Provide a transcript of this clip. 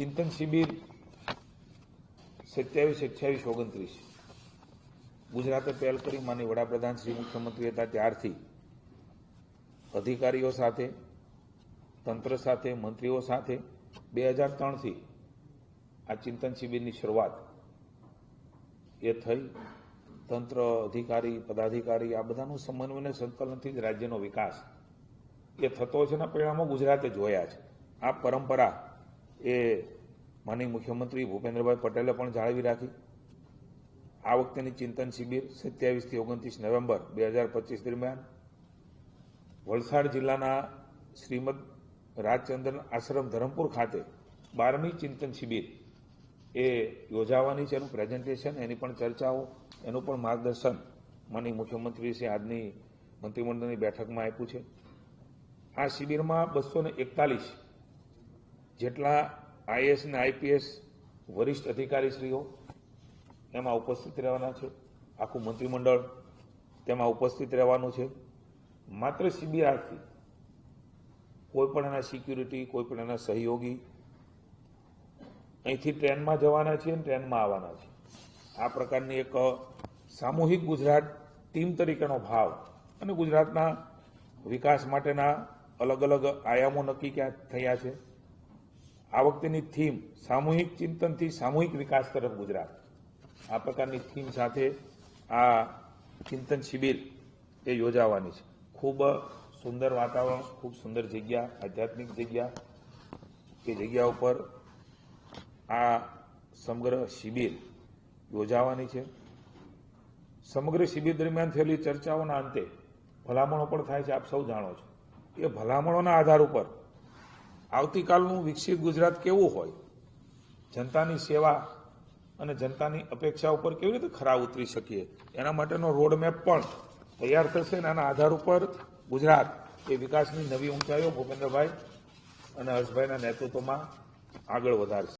ચિંતન શિબિર સત્યાવીસ, અઠ્યાવીસ, ઓગણત્રીસ. ગુજરાતે પહેલ કરી માની વડાપ્રધાન શ્રી, મુખ્યમંત્રી હતા ત્યારથી. અધિકારીઓ સાથે, તંત્ર સાથે, મંત્રીઓ સાથે બે હજાર ત્રણથી આ ચિંતન શિબિરની શરૂઆત એ થઈ. તંત્ર, અધિકારી, પદાધિકારી, આ બધાનું સમન્વય અને સંકલનથી જ રાજ્યનો વિકાસ. એ થતો છે એના પરિણામો ગુજરાતે જોયા છે. આ પરંપરા એ માનનીય મુખ્યમંત્રી ભૂપેન્દ્રભાઈ પટેલે પણ જાળવી રાખી. આ વખતેની ચિંતન શિબિર સત્યાવીસથી ઓગણત્રીસ નવેમ્બર બે હજાર પચીસ દરમિયાન વલસાડ જિલ્લાના શ્રીમદ રાજચંદ્રન આશ્રમ ધરમપુર ખાતે બારમી ચિંતન શિબિર એ યોજાવાની છે, એનું પ્રેઝન્ટેશન, એની પણ ચર્ચાઓ, એનું પણ માર્ગદર્શન માની મુખ્યમંત્રી શ્રી આજની મંત્રીમંડળની બેઠકમાં આપ્યું છે. આ શિબિરમાં બસો ને એકતાલીસ જેટલા આઈએસ અને આઈપીએસ વરિષ્ઠ અધિકારીશ્રીઓ એમાં ઉપસ્થિત રહેવાના છે, આખું મંત્રીમંડળ તેમાં ઉપસ્થિત રહેવાનું છે. માત્ર સીબીઆરથી, કોઈ પણ એના સિક્યુરિટી, કોઈ પણ એના સહયોગી અહીંથી ટ્રેનમાં જવાના છે અને ટ્રેનમાં આવવાના છે. આ પ્રકારની એક સામૂહિક ગુજરાત ટીમ તરીકેનો ભાવ અને ગુજરાતના વિકાસ માટેના અલગ અલગ આયામો નક્કી ક્યાં થયા છે. આ વખતેની થીમ સામૂહિક ચિંતનથી સામૂહિક વિકાસ તરફ ગુજરાત. આ પ્રકારની થીમ સાથે આ ચિંતન શિબિર એ યોજાવાની છે. ખૂબ સુંદર વાતાવરણ, ખૂબ સુંદર જગ્યા, આધ્યાત્મિક જગ્યા. એ જગ્યા ઉપર આ સમગ્ર શિબિર યોજાવાની છે. સમગ્ર શિબિર દરમિયાન થયેલી ચર્ચાઓના અંતે ભલામણો પણ થાય છે, આપ સૌ જાણો છો. એ ભલામણોના આધાર ઉપર આવતીકાલનું વિકસિત ગુજરાત કેવું હોય? જનતાની સેવા અને જનતાની અપેક્ષા ઉપર કેવી રીતે ખરા ઉતરી શકીએ? એના માટેનો રોડમેપ પણ તૈયાર થશે અને આના આધાર ઉપર ગુજરાત એ વિકાસની નવી ઊંચાઈઓ ભૂપેન્દ્રભાઈ અને હર્ષભાઈના નેતૃત્વમાં આગળ વધારશે.